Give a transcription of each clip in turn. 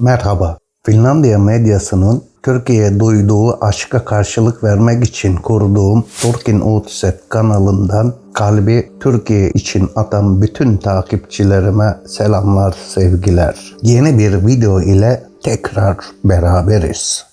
Merhaba. Finlandiya medyasının Türkiye'ye duyduğu aşka karşılık vermek için kurduğum Turkin Uutset kanalından kalbi Türkiye için atan bütün takipçilerime selamlar, sevgiler. Yeni bir video ile tekrar beraberiz.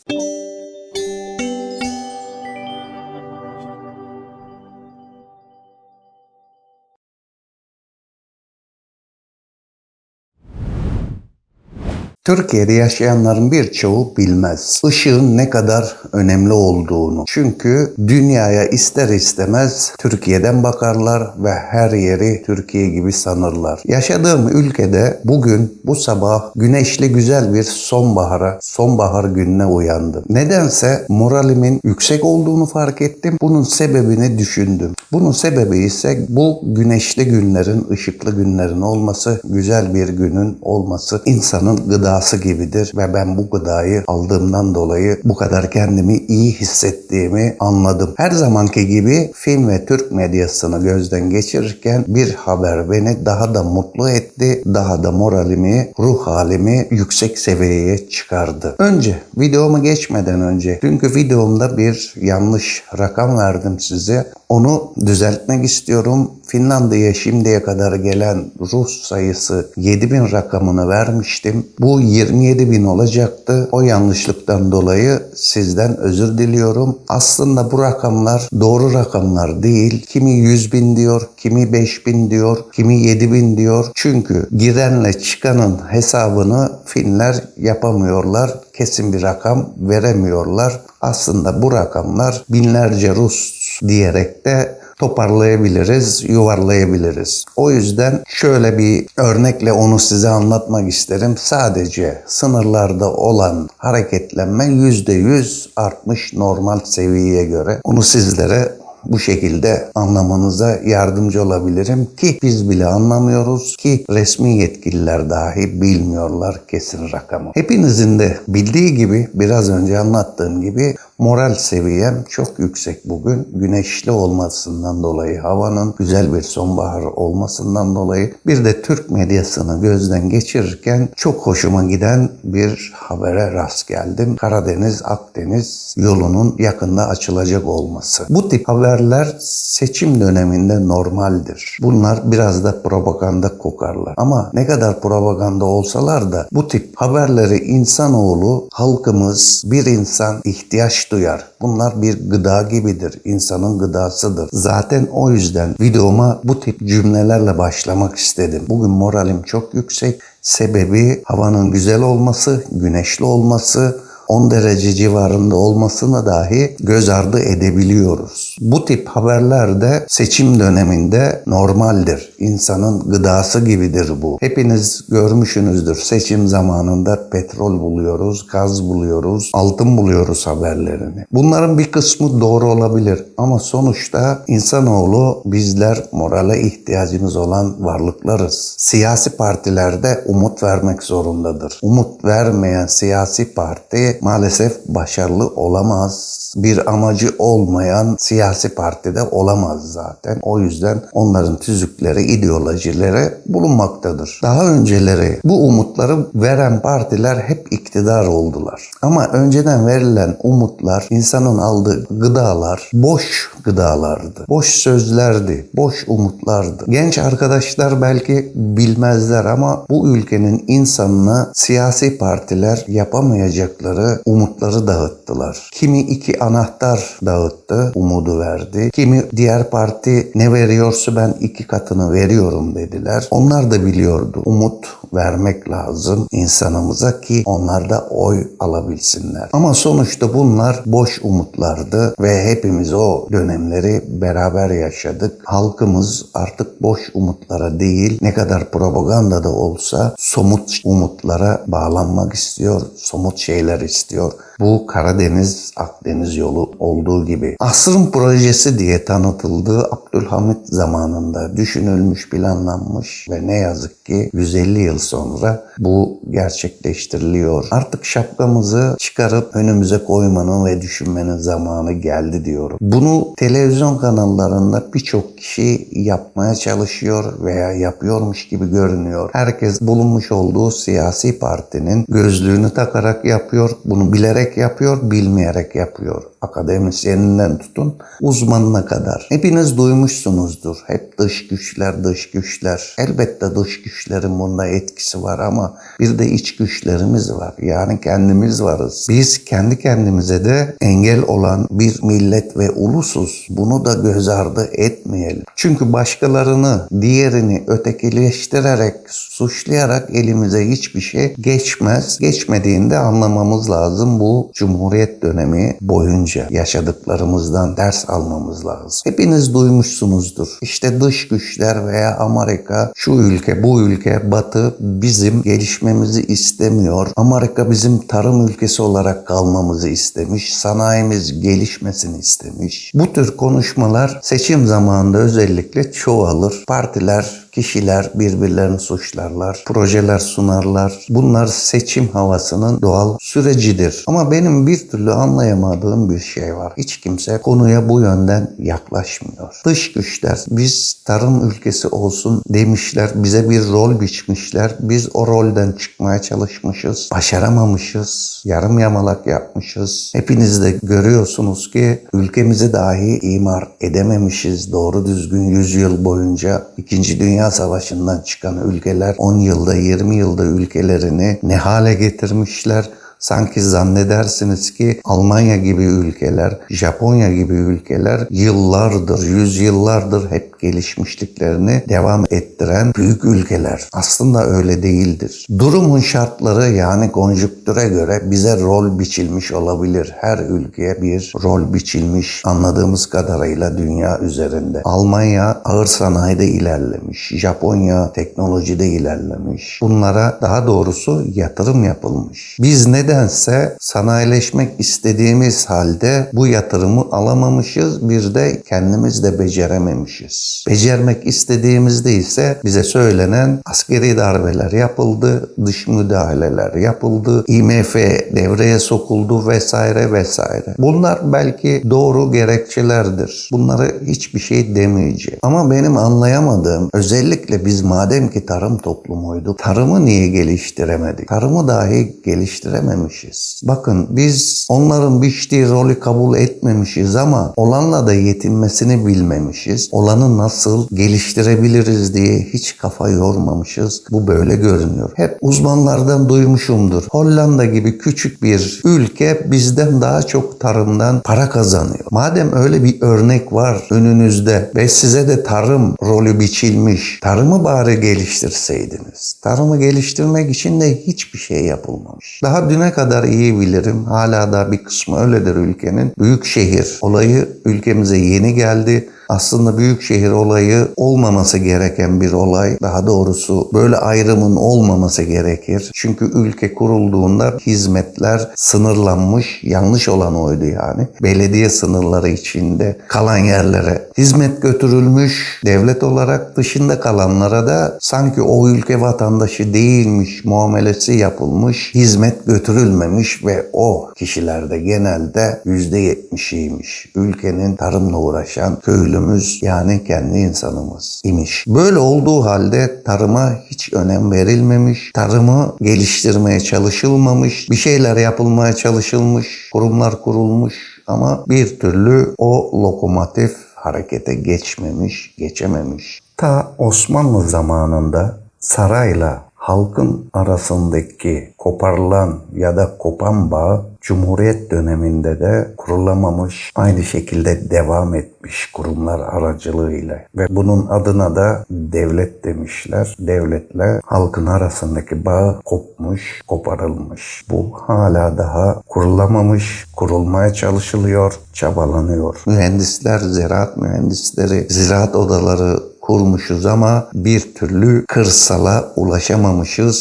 Türkiye'de yaşayanların birçoğu bilmez. Işığın ne kadar önemli olduğunu. Çünkü dünyaya ister istemez Türkiye'den bakarlar ve her yeri Türkiye gibi sanırlar. Yaşadığım ülkede bugün bu sabah güneşli güzel bir sonbahara, sonbahar gününe uyandım. Nedense moralimin yüksek olduğunu fark ettim. Bunun sebebini düşündüm. Bunun sebebi ise bu güneşli günlerin, ışıklı günlerin olması, güzel bir günün olması insanın gıdası gibidir ve ben bu gıdayı aldığımdan dolayı bu kadar kendimi iyi hissettiğimi anladım. Her zamanki gibi film ve Türk medyasını gözden geçirirken bir haber beni daha da mutlu etti, daha da moralimi, ruh halimi yüksek seviyeye çıkardı. Önce videomu geçmeden önce çünkü videomda bir yanlış rakam verdim size. Onu düzeltmek istiyorum. Finlandiya'ya şimdiye kadar gelen Rus sayısı 7000 rakamını vermiştim. Bu 27 bin olacaktı. O yanlışlıktan dolayı sizden özür diliyorum. Aslında bu rakamlar doğru rakamlar değil. Kimi 100 bin diyor, kimi 5 bin diyor, kimi 7 bin diyor. Çünkü girenle çıkanın hesabını Finler yapamıyorlar. Kesin bir rakam veremiyorlar. Aslında bu rakamlar binlerce Rus diyerek de toparlayabiliriz, yuvarlayabiliriz. O yüzden şöyle bir örnekle onu size anlatmak isterim. Sadece sınırlarda olan hareketlenme %100 artmış normal seviyeye göre. Onu sizlere bu şekilde anlamanıza yardımcı olabilirim ki biz bile anlamıyoruz ki resmi yetkililer dahi bilmiyorlar kesin rakamı. Hepinizin de bildiği gibi biraz önce anlattığım gibi moral seviyem çok yüksek bugün. Güneşli olmasından dolayı, havanın güzel bir sonbahar olmasından dolayı bir de Türk medyasını gözden geçirirken çok hoşuma giden bir habere rast geldim. Karadeniz, Akdeniz yolunun yakında açılacak olması. Bu tip haberler seçim döneminde normaldir. Bunlar biraz da propaganda kokarlar. Ama ne kadar propaganda olsalar da bu tip haberleri insanoğlu, halkımız, bir insan ihtiyaç duyar. Bunlar bir gıda gibidir. İnsanın gıdasıdır. Zaten o yüzden videoma bu tip cümlelerle başlamak istedim. Bugün moralim çok yüksek. Sebebi havanın güzel olması, güneşli olması, 10 derece civarında olmasına dahi göz ardı edebiliyoruz. Bu tip haberler de seçim döneminde normaldir. İnsanın gıdası gibidir bu. Hepiniz görmüşsünüzdür. Seçim zamanında petrol buluyoruz, gaz buluyoruz, altın buluyoruz haberlerini. Bunların bir kısmı doğru olabilir ama sonuçta insanoğlu bizler morale ihtiyacımız olan varlıklarız. Siyasi partilerde umut vermek zorundadır. Umut vermeyen siyasi parti maalesef başarılı olamaz. Bir amacı olmayan siyasi partide olamaz zaten. O yüzden onların tüzükleri, ideolojileri bulunmaktadır. Daha önceleri bu umutları veren partiler hep iktidar oldular. Ama önceden verilen umutlar, insanın aldığı gıdalar boş gıdalardı. Boş sözlerdi, boş umutlardı. Genç arkadaşlar belki bilmezler ama bu ülkenin insanına siyasi partiler yapamayacakları umutları dağıttılar. Kimi iki anahtar dağıttı, umudu verdi. Kimi diğer parti ne veriyorsa ben iki katını veriyorum dediler. Onlar da biliyordu. Umut vermek lazım insanımıza ki onlar da oy alabilsinler. Ama sonuçta bunlar boş umutlardı ve hepimiz o dönemleri beraber yaşadık. Halkımız artık boş umutlara değil ne kadar propaganda da olsa somut umutlara bağlanmak istiyor, somut şeyler istiyor Bu Karadeniz Akdeniz yolu olduğu gibi. Asrın projesi diye tanıtıldığı Abdülhamit zamanında düşünülmüş, planlanmış ve ne yazık ki 150 yıl sonra bu gerçekleştiriliyor. Artık şapkamızı çıkarıp önümüze koymanın ve düşünmenin zamanı geldi diyorum. Bunu televizyon kanallarında birçok kişi yapmaya çalışıyor veya yapıyormuş gibi görünüyor. Herkes bulunmuş olduğu siyasi partinin gözlüğünü takarak yapıyor. Bunu bilerek yapıyor, bilmeyerek yapıyor. Akademisyeninden tutun uzmanına kadar. Hepiniz duymuşsunuzdur. Hep dış güçler, dış güçler. Elbette dış güçlerin bunda etkisi var ama bir de iç güçlerimiz var. Yani kendimiz varız. Biz kendi kendimize de engel olan bir millet ve ulusuz. Bunu da göz ardı etmeyelim. Çünkü başkalarını, diğerini ötekileştirerek, suçlayarak elimize hiçbir şey geçmez. Geçmediğinde anlamamız lazım bu Cumhuriyet dönemi boyunca yaşadıklarımızdan ders almamız lazım. Hepiniz duymuşsunuzdur. İşte dış güçler veya Amerika şu ülke, bu ülke, Batı bizim gelişmemizi istemiyor. Amerika bizim tarım ülkesi olarak kalmamızı istemiş. Sanayimiz gelişmesini istemiş. Bu tür konuşmalar seçim zamanında özellikle çoğalır. Partiler Kişiler birbirlerini suçlarlar, projeler sunarlar. Bunlar seçim havasının doğal sürecidir. Ama benim bir türlü anlayamadığım bir şey var. Hiç kimse konuya bu yönden yaklaşmıyor. Dış güçler biz tarım ülkesi olsun demişler. Bize bir rol biçmişler. Biz o rolden çıkmaya çalışmışız. Başaramamışız. Yarım yamalak yapmışız. Hepiniz de görüyorsunuz ki ülkemizi dahi imar edememişiz. Doğru düzgün 100 yıl boyunca 2. Dünya Savaşı'ndan çıkan ülkeler 10 yılda 20 yılda ülkelerini ne hale getirmişler. Sanki zannedersiniz ki Almanya gibi ülkeler, Japonya gibi ülkeler yıllardır, yüzyıllardır hep gelişmişliklerini devam ettiren büyük ülkeler. Aslında öyle değildir. Durumun şartları yani konjüktüre göre bize rol biçilmiş olabilir. Her ülkeye bir rol biçilmiş anladığımız kadarıyla dünya üzerinde. Almanya ağır sanayide ilerlemiş. Japonya teknolojide ilerlemiş. Bunlara daha doğrusu yatırım yapılmış. Biz nedense sanayileşmek istediğimiz halde bu yatırımı alamamışız. Bir de kendimiz de becerememişiz. Becermek istediğimizde ise bize söylenen askeri darbeler yapıldı, dış müdahaleler yapıldı, IMF devreye sokuldu vesaire vesaire. Bunlar belki doğru gerekçelerdir. Bunları hiçbir şey demeyeceğim. Ama benim anlayamadığım özellikle biz madem ki tarım toplumuyduk, tarımı niye geliştiremedik? Tarımı dahi geliştirememişiz. Bakın biz onların biçtiği rolü kabul etmemişiz ama olanla da yetinmesini bilmemişiz. Olanı nasıl geliştirebiliriz diye hiç kafa yormamışız. Bu böyle görünüyor. Hep uzmanlardan duymuşumdur. Hollanda gibi küçük bir ülke bizden daha çok tarımdan para kazanıyor. Madem öyle bir örnek var önünüzde ve size de tarım rolü biçilmiş, tarımı bari geliştirseydiniz. Tarımı geliştirmek için de hiçbir şey yapılmamış. Daha düne kadar iyi bilirim. Hala da bir kısmı öyledir ülkenin. Büyük şehir olayı ülkemize yeni geldi aslında büyük şehir olayı olmaması gereken bir olay. Daha doğrusu böyle ayrımın olmaması gerekir. Çünkü ülke kurulduğunda hizmetler sınırlanmış, yanlış olan oydu yani. Belediye sınırları içinde kalan yerlere hizmet götürülmüş, devlet olarak dışında kalanlara da sanki o ülke vatandaşı değilmiş muamelesi yapılmış, hizmet götürülmemiş ve o kişilerde genelde %70'iymiş. Ülkenin tarımla uğraşan köylü köylümüz yani kendi insanımız imiş. Böyle olduğu halde tarıma hiç önem verilmemiş, tarımı geliştirmeye çalışılmamış, bir şeyler yapılmaya çalışılmış, kurumlar kurulmuş ama bir türlü o lokomotif harekete geçmemiş, geçememiş. Ta Osmanlı zamanında sarayla halkın arasındaki koparılan ya da kopan bağ Cumhuriyet döneminde de kurulamamış, aynı şekilde devam etmiş kurumlar aracılığıyla. Ve bunun adına da devlet demişler. Devletle halkın arasındaki bağ kopmuş, koparılmış. Bu hala daha kurulamamış, kurulmaya çalışılıyor, çabalanıyor. Mühendisler, ziraat mühendisleri, ziraat odaları kurmuşuz ama bir türlü kırsala ulaşamamışız.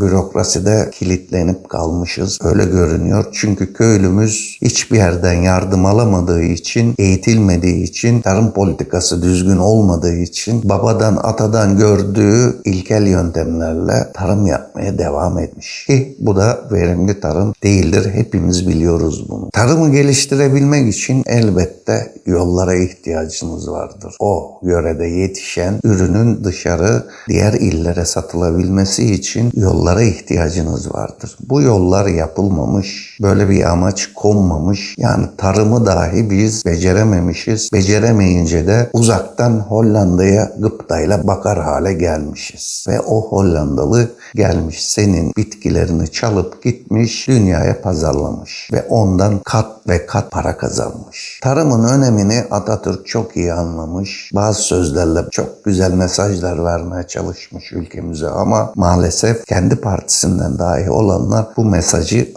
Bürokraside kilitlenip kalmışız. Öyle görünüyor. Çünkü köylümüz hiçbir yerden yardım alamadığı için, eğitilmediği için, tarım politikası düzgün olmadığı için babadan atadan gördüğü ilkel yöntemlerle tarım yapmaya devam etmiş. Ki bu da verimli tarım değildir. Hepimiz biliyoruz bunu. Tarımı geliştirebilmek için elbette yollara ihtiyacımız vardır. O yörede yetişen ürünün dışarı diğer illere satılabilmesi için yollara ihtiyacınız vardır. Bu yollar yapılmamış, böyle bir amaç konmamış. Yani tarımı dahi biz becerememişiz. Beceremeyince de uzaktan Hollanda'ya gıptayla bakar hale gelmişiz. Ve o Hollandalı gelmiş senin bitkilerini çalıp gitmiş, dünyaya pazarlamış ve ondan kat ve kat para kazanmış. Tarımın önemini Atatürk çok iyi anlamış. Bazı sözlerle çok güzel mesajlar vermeye çalışmış ülkemize ama maalesef kendi partisinden dahi olanlar bu mesajı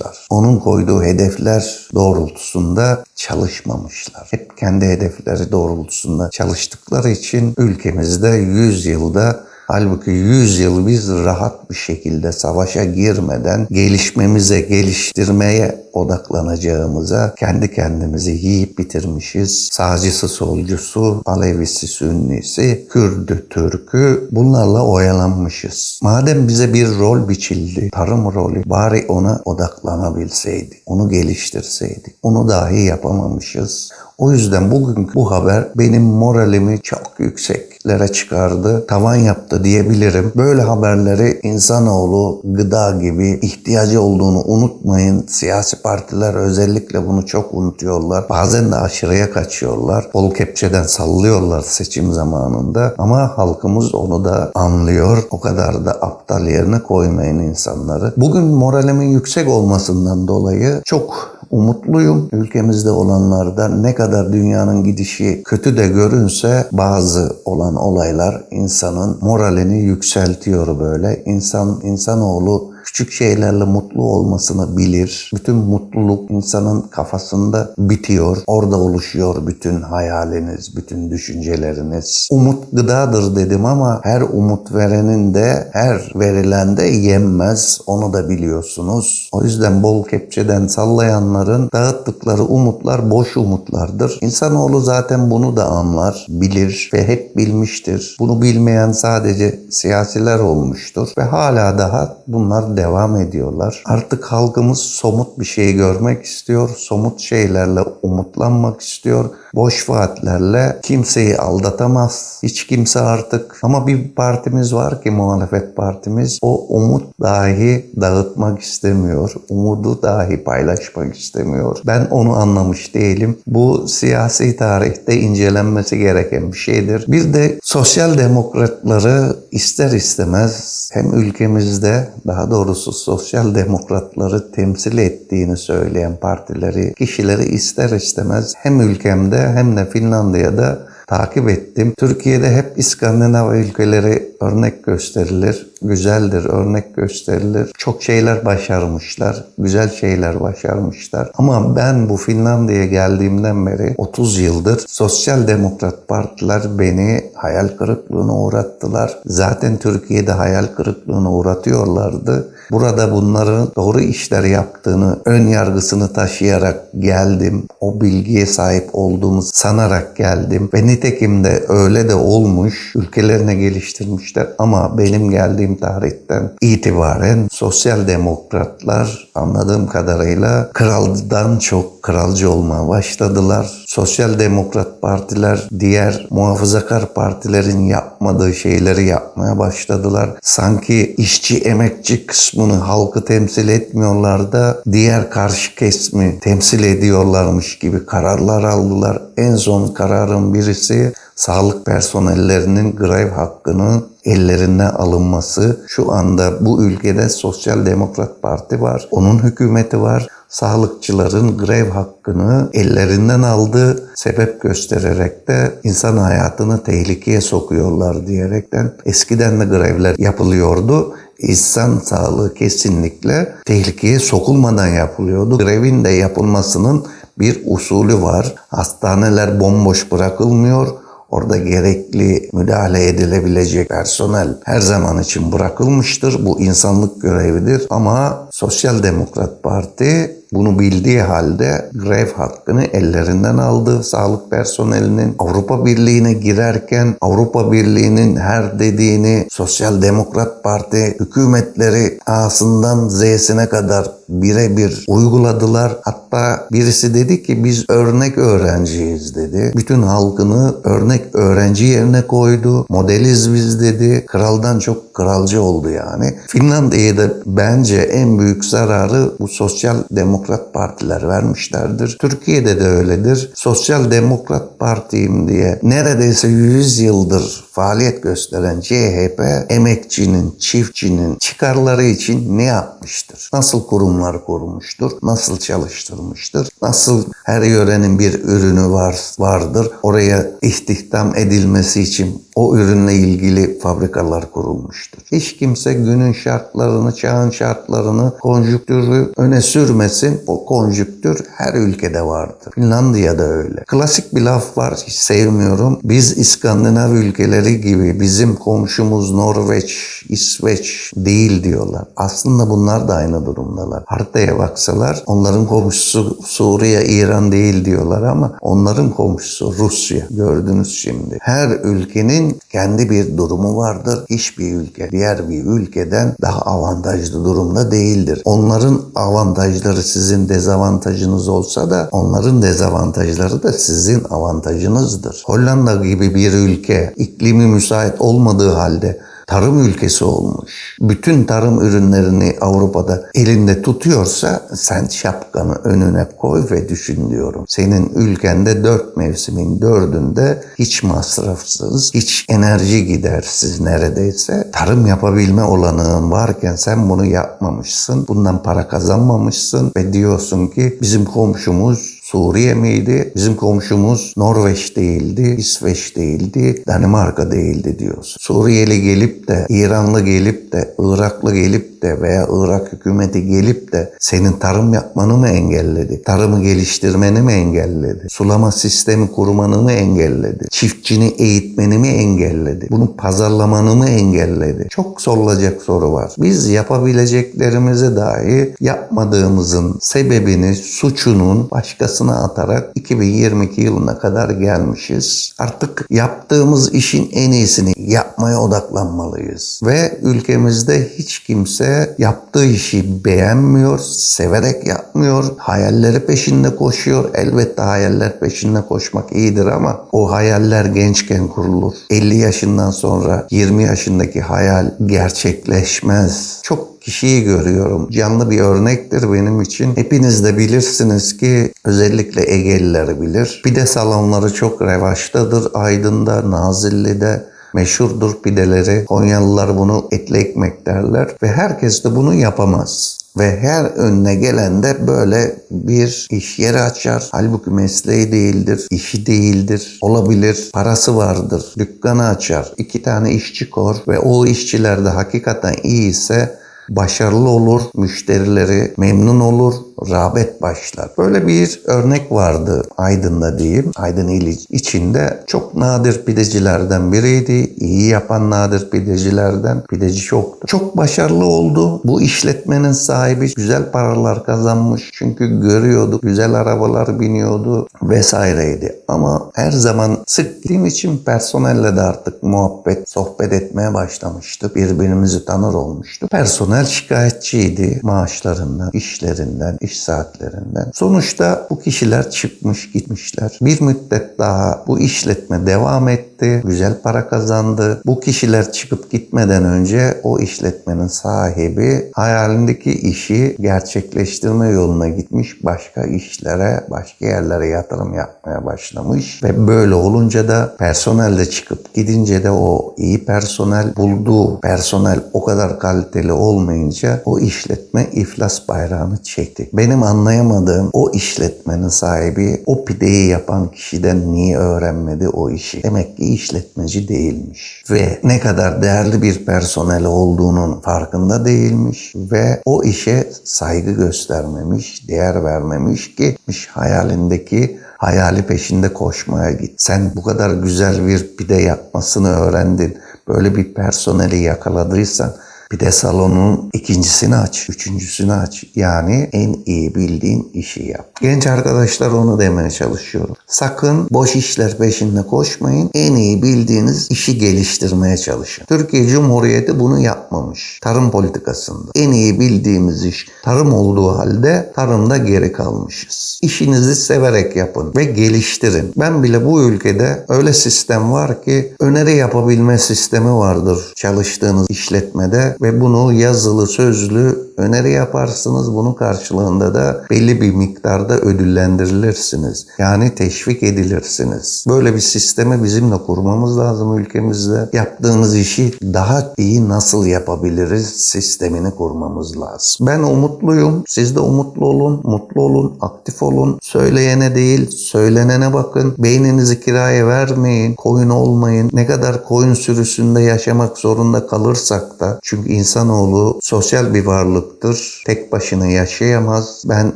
alamamışlar. Onun koyduğu hedefler doğrultusunda çalışmamışlar. Hep kendi hedefleri doğrultusunda çalıştıkları için ülkemizde 100 yılda Halbuki 100 yıl biz rahat bir şekilde savaşa girmeden gelişmemize, geliştirmeye odaklanacağımıza kendi kendimizi yiyip bitirmişiz. Sağcısı, solcusu, Alevisi, Sünnisi, Kürdü, Türkü bunlarla oyalanmışız. Madem bize bir rol biçildi, tarım rolü bari ona odaklanabilseydik, onu geliştirseydik. Onu dahi yapamamışız. O yüzden bugünkü bu haber benim moralimi çok yükseklere çıkardı, tavan yaptı diyebilirim. Böyle haberleri insanoğlu gıda gibi ihtiyacı olduğunu unutmayın. Siyasi partiler özellikle bunu çok unutuyorlar. Bazen de aşırıya kaçıyorlar. Bol kepçeden sallıyorlar seçim zamanında. Ama halkımız onu da anlıyor. O kadar da aptal yerine koymayın insanları. Bugün moralimin yüksek olmasından dolayı çok umutluyum. Ülkemizde olanlardan ne kadar dünyanın gidişi kötü de görünse bazı olan olaylar insanın moralini yükseltiyor böyle. İnsan insanoğlu küçük şeylerle mutlu olmasını bilir. Bütün mutluluk insanın kafasında bitiyor. Orada oluşuyor bütün hayaliniz, bütün düşünceleriniz. Umut gıdadır dedim ama her umut verenin de her verilen de yenmez. Onu da biliyorsunuz. O yüzden bol kepçeden sallayanların dağıttıkları umutlar boş umutlardır. İnsanoğlu zaten bunu da anlar, bilir ve hep bilmiştir. Bunu bilmeyen sadece siyasiler olmuştur ve hala daha bunlar devam ediyorlar. Artık halkımız somut bir şey görmek istiyor. Somut şeylerle umutlanmak istiyor. Boş vaatlerle kimseyi aldatamaz. Hiç kimse artık. Ama bir partimiz var ki muhalefet partimiz. O umut dahi dağıtmak istemiyor. Umudu dahi paylaşmak istemiyor. Ben onu anlamış değilim. Bu siyasi tarihte incelenmesi gereken bir şeydir. Bir de sosyal demokratları ister istemez hem ülkemizde daha doğrusu sosyal demokratları temsil ettiğini söyleyen partileri, kişileri ister istemez hem ülkemde hem de Finlandiya'da takip ettim. Türkiye'de hep İskandinav ülkeleri örnek gösterilir. Güzeldir, örnek gösterilir. Çok şeyler başarmışlar. Güzel şeyler başarmışlar. Ama ben bu Finlandiya'ya geldiğimden beri 30 yıldır sosyal demokrat partiler beni hayal kırıklığına uğrattılar. Zaten Türkiye'de hayal kırıklığına uğratıyorlardı. Burada bunların doğru işler yaptığını, ön yargısını taşıyarak geldim. O bilgiye sahip olduğumu sanarak geldim. Ve nitekim de öyle de olmuş. Ülkelerine geliştirmişler. Ama benim geldiğim tarihten itibaren sosyal demokratlar anladığım kadarıyla kraldan çok kralcı olmaya başladılar. Sosyal demokrat partiler diğer muhafazakar partilerin yapmadığı şeyleri yapmaya başladılar. Sanki işçi emekçi kısmını halkı temsil etmiyorlar da diğer karşı kesmi temsil ediyorlarmış gibi kararlar aldılar. En son kararın birisi sağlık personellerinin grev hakkını ellerinden alınması. Şu anda bu ülkede Sosyal Demokrat Parti var. Onun hükümeti var sağlıkçıların grev hakkını ellerinden aldı sebep göstererek de insan hayatını tehlikeye sokuyorlar diyerekten eskiden de grevler yapılıyordu. İnsan sağlığı kesinlikle tehlikeye sokulmadan yapılıyordu. Grevin de yapılmasının bir usulü var. Hastaneler bomboş bırakılmıyor. Orada gerekli müdahale edilebilecek personel her zaman için bırakılmıştır. Bu insanlık görevidir. Ama Sosyal Demokrat Parti bunu bildiği halde grev hakkını ellerinden aldı sağlık personelinin. Avrupa Birliği'ne girerken Avrupa Birliği'nin her dediğini Sosyal Demokrat Parti hükümetleri A'sından Z'sine kadar birebir uyguladılar. Hatta birisi dedi ki biz örnek öğrenciyiz dedi. Bütün halkını örnek öğrenci yerine koydu. Modeliz biz dedi. Kraldan çok kralcı oldu yani. Finlandiya'ya da bence en büyük zararı bu sosyal demokrat partiler vermişlerdir. Türkiye'de de öyledir. Sosyal Demokrat Partiyim diye neredeyse 100 yıldır faaliyet gösteren CHP emekçinin, çiftçinin çıkarları için ne yapmıştır? Nasıl kurumlar kurmuştur? Nasıl çalıştırmıştır? Nasıl her yörenin bir ürünü var vardır? Oraya istihdam edilmesi için o ürünle ilgili fabrikalar kurulmuştur. Hiç kimse günün şartlarını, çağın şartlarını, konjüktürü öne sürmesin. O konjüktür her ülkede vardır. Finlandiya'da öyle. Klasik bir laf var, hiç sevmiyorum. Biz İskandinav ülkeleri gibi bizim komşumuz Norveç, İsveç değil diyorlar. Aslında bunlar da aynı durumdalar. Haritaya baksalar onların komşusu Suriye, İran değil diyorlar ama onların komşusu Rusya. Gördünüz şimdi. Her ülkenin kendi bir durumu vardır. Hiçbir ülke diğer bir ülkeden daha avantajlı durumda değildir. Onların avantajları sizin dezavantajınız olsa da onların dezavantajları da sizin avantajınızdır. Hollanda gibi bir ülke iklimi müsait olmadığı halde tarım ülkesi olmuş. Bütün tarım ürünlerini Avrupa'da elinde tutuyorsa sen şapkanı önüne koy ve düşün diyorum. Senin ülkende dört mevsimin dördünde hiç masrafsız, hiç enerji gidersiz neredeyse tarım yapabilme olanağın varken sen bunu yapmamışsın. Bundan para kazanmamışsın ve diyorsun ki bizim komşumuz Suriye miydi? Bizim komşumuz Norveç değildi, İsveç değildi, Danimarka değildi diyorsun. Suriyeli gelip de, İranlı gelip de, Iraklı gelip de veya Irak hükümeti gelip de senin tarım yapmanı mı engelledi? Tarımı geliştirmeni mi engelledi? Sulama sistemi kurmanı mı engelledi? Çiftçini eğitmeni mi engelledi? Bunu pazarlamanı mı engelledi? Çok sorulacak soru var. Biz yapabileceklerimizi dahi yapmadığımızın sebebini, suçunun başkası arkasına atarak 2022 yılına kadar gelmişiz. Artık yaptığımız işin en iyisini yapmaya odaklanmalıyız. Ve ülkemizde hiç kimse yaptığı işi beğenmiyor, severek yapmıyor, hayalleri peşinde koşuyor. Elbette hayaller peşinde koşmak iyidir ama o hayaller gençken kurulur. 50 yaşından sonra 20 yaşındaki hayal gerçekleşmez. Çok kişiyi görüyorum. Canlı bir örnektir benim için. Hepiniz de bilirsiniz ki özellikle Egeliler bilir. Pide salonları çok revaçtadır. Aydın'da, Nazilli'de meşhurdur pideleri. Konyalılar bunu etli ekmek derler ve herkes de bunu yapamaz. Ve her önüne gelen de böyle bir iş yeri açar. Halbuki mesleği değildir, işi değildir. Olabilir, parası vardır. Dükkanı açar. iki tane işçi kor ve o işçiler de hakikaten iyi ise başarılı olur, müşterileri memnun olur, rağbet başlar. Böyle bir örnek vardı Aydın'da diyeyim. Aydın ili içinde çok nadir pidecilerden biriydi. İyi yapan nadir pidecilerden. Pideci çoktu. Çok başarılı oldu. Bu işletmenin sahibi güzel paralar kazanmış. Çünkü görüyordu. Güzel arabalar biniyordu vesaireydi. Ama her zaman sık gittiğim için personelle de artık muhabbet, sohbet etmeye başlamıştık. Birbirimizi tanır olmuştuk. Personel şikayetçiydi maaşlarından, işlerinden, iş saatlerinden. Sonuçta bu kişiler çıkmış gitmişler. Bir müddet daha bu işletme devam etti. Güzel para kazandı. Bu kişiler çıkıp gitmeden önce o işletmenin sahibi hayalindeki işi gerçekleştirme yoluna gitmiş. Başka işlere, başka yerlere yatırım yapmaya başlamış. Ve böyle olunca da personel de çıkıp gidince de o iyi personel bulduğu personel o kadar kaliteli olmayınca o işletme iflas bayrağını çekti. benim anlayamadığım o işletmenin sahibi o pideyi yapan kişiden niye öğrenmedi o işi? Demek ki işletmeci değilmiş. Ve ne kadar değerli bir personel olduğunun farkında değilmiş ve o işe saygı göstermemiş, değer vermemiş ki hayalindeki hayali peşinde koşmaya git. Sen bu kadar güzel bir pide yapmasını öğrendin. Böyle bir personeli yakaladıysan bir de salonun ikincisini aç, üçüncüsünü aç. Yani en iyi bildiğin işi yap. Genç arkadaşlar onu demeye çalışıyorum. Sakın boş işler peşinde koşmayın. En iyi bildiğiniz işi geliştirmeye çalışın. Türkiye Cumhuriyeti bunu yapmamış. Tarım politikasında. En iyi bildiğimiz iş tarım olduğu halde tarımda geri kalmışız. İşinizi severek yapın ve geliştirin. Ben bile bu ülkede öyle sistem var ki öneri yapabilme sistemi vardır çalıştığınız işletmede ve bunu yazılı sözlü öneri yaparsınız. Bunun karşılığında da belli bir miktarda ödüllendirilirsiniz. Yani teşvik edilirsiniz. Böyle bir sistemi bizim de kurmamız lazım ülkemizde. Yaptığımız işi daha iyi nasıl yapabiliriz sistemini kurmamız lazım. Ben umutluyum. Siz de umutlu olun, mutlu olun, aktif olun. Söyleyene değil, söylenene bakın. Beyninizi kiraya vermeyin, koyun olmayın. Ne kadar koyun sürüsünde yaşamak zorunda kalırsak da çünkü insanoğlu sosyal bir varlıktır. Tek başına yaşayamaz. Ben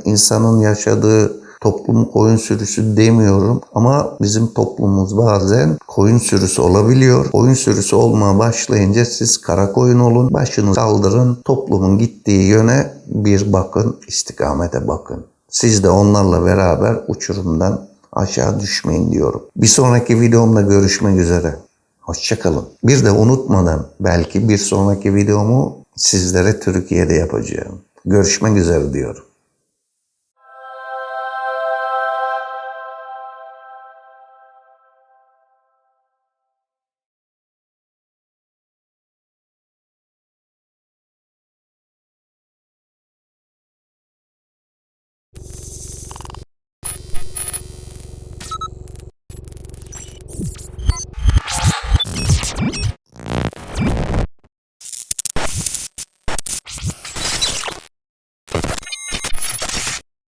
insanın yaşadığı toplum koyun sürüsü demiyorum ama bizim toplumumuz bazen koyun sürüsü olabiliyor. Koyun sürüsü olmaya başlayınca siz kara koyun olun, başını kaldırın, toplumun gittiği yöne bir bakın, istikamete bakın. Siz de onlarla beraber uçurumdan aşağı düşmeyin diyorum. Bir sonraki videomda görüşmek üzere. Hoşçakalın. Bir de unutmadan belki bir sonraki videomu sizlere Türkiye'de yapacağım. Görüşmek üzere diyorum.